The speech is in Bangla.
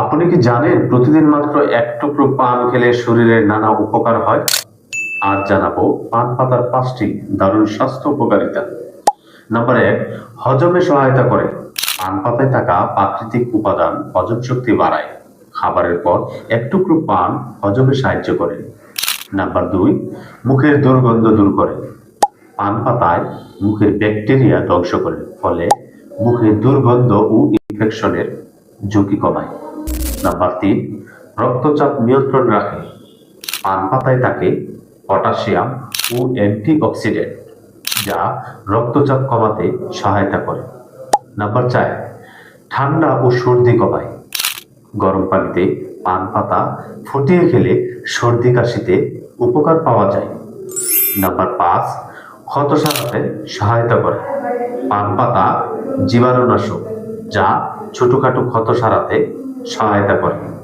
আপনি কি জানেন প্রতিদিন মাত্র এক টুকরো পান খেলে শরীরের নানা উপকার হয়? আর জানাব, পান পাতার পাঁচটি দারুণ স্বাস্থ্য উপকারিতা। নাম্বার এক, হজমে সহায়তা করে। পান পাতায় থাকা প্রাকৃতিক উপাদান হজম শক্তি বাড়ায়। খাবারের পর এক টুকরো পান হজমে সাহায্য করে। নাম্বার দুই, মুখের দুর্গন্ধ দূর করে। পান পাতায় মুখের ব্যাকটেরিয়া ধ্বংস করে, ফলে মুখের দুর্গন্ধ ও ইনফেকশনের ঝুঁকি কমায়। নাম্বার তিন, রক্তচাপ নিয়ন্ত্রণ রাখে। পান পাতায় থাকে পটাশিয়াম ও অ্যান্টিঅক্সিডেন্ট, যা রক্তচাপ কমাতে সহায়তা করে। নাম্বার চার, ঠান্ডা ও সর্দি কমায়। গরম পানিতে পান পাতা ফুটিয়ে খেলে সর্দি কাশিতে উপকার পাওয়া যায়। নাম্বার পাঁচ, ক্ষত সারাতে সহায়তা করে। পান পাতা জীবাণুনাশক, যা ছোটখাটো ক্ষত সারাতে সহায়তা করে।